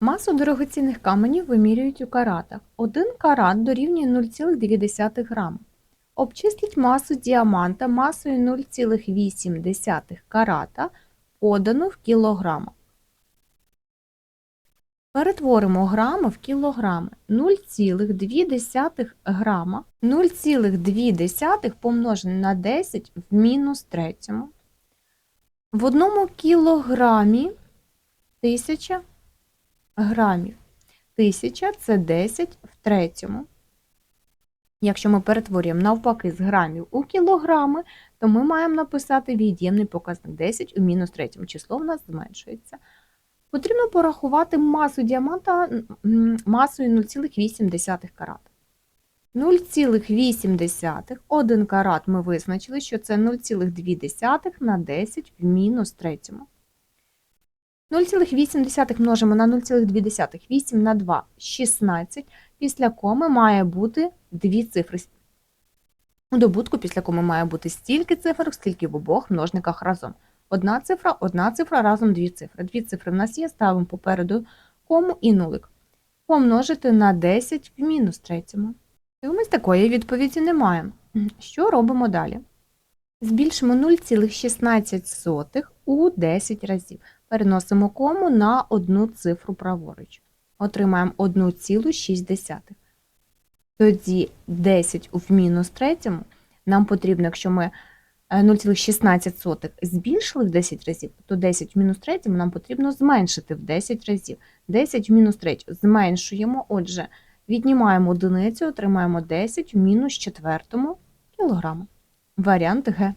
Масу дорогоцінних каменів вимірюють у каратах. Один карат дорівнює 0,2 грама. Обчисліть масу діаманта масою 0,8 карата, подану в кілограми. Перетворимо грами в кілограми. 0,2 грама 0,2 помножене на 10 в мінус третьому. В одному кілограмі 1000 грамів. 1000 – це 10 в третьому. Якщо ми перетворюємо навпаки з грамів у кілограми, то ми маємо написати від'ємний показник 10 у мінус третьому. Число в нас зменшується. Потрібно порахувати масу діаманта масою 0,8 карат. 0,8 один карат ми визначили, що це 0,2 на 10 в мінус третьому. 0,8 множимо на 0,2, 8 на 2 – 16. Після коми має бути дві цифри. У добутку після коми має бути стільки цифр, скільки в обох множниках разом. Одна цифра, одна цифра, разом дві цифри. Дві цифри в нас є, ставимо попереду кому і нулик. Помножити на 10 в мінус третьому. І ось такої відповіді немає. Що робимо далі? Збільшимо 0,16 у 10 разів. Переносимо кому на одну цифру праворуч. Отримаємо 1,6. Тоді 10 в мінус третьому нам потрібно, якщо ми е, 0,16 збільшили в 10 разів, то 10 в мінус третьому нам потрібно зменшити в 10 разів. 10 в мінус третю зменшуємо, отже, віднімаємо одиницю, отримаємо 10 в мінус четвертому кілограма. Варіант Г.